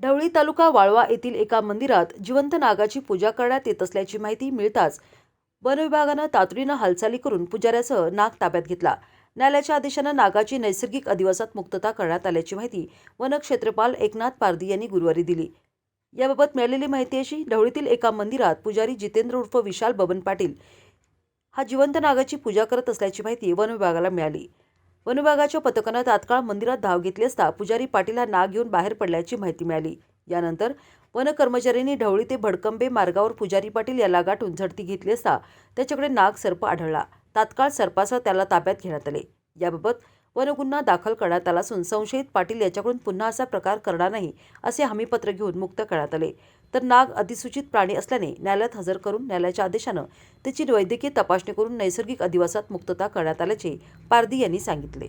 ढवळी तालुका वाळवा येथील एका मंदिरात जिवंत नागाची पूजा करण्यात येत असल्याची माहिती मिळताच वन विभागानं तातडीनं हालचाली करून पुजाऱ्यासह नाग ताब्यात घेतला. न्यायालयाच्या आदेशानं नागाची नैसर्गिक अधिवासात मुक्तता करण्यात आल्याची माहिती वनक्षेत्रपाल एकनाथ पारधी यांनी गुरुवारी दिली. याबाबत मिळालेली माहिती अशी ढवळीतील एका मंदिरात पुजारी जितेंद्र उर्फ विशाल बबन पाटील हा जिवंत नागाची पूजा करत असल्याची माहिती वन विभागाला मिळाली. वनविभागाच्या पथकानं तात्काळ मंदिरात धाव घेतली असता पुजारी पाटीलला नाग घेऊन बाहेर पडल्याची माहिती मिळाली. यानंतर वन कर्मचाऱ्यांनी ढवळी ते भडकंबे मार्गावर पुजारी पाटील याला गाठून झडती घेतली असता त्याच्याकडे नाग सर्प आढळला. तात्काळ सर्पासह त्याला ताब्यात घेण्यात आले. याबाबत वनगुन्हा दाखल करण्यात आला असून संशयित पाटील याच्याकडून पुन्हा असा प्रकार करणार नाही असे हमीपत्र घेऊन मुक्त करण्यात आले. तर नाग अधिसूचित प्राणी असल्याने न्यायालयात हजर करून न्यायालयाच्या आदेशानं त्याची वैद्यकीय तपासणी करून नैसर्गिक अधिवासात मुक्तता करण्यात आल्याचे पारधी यांनी सांगितले.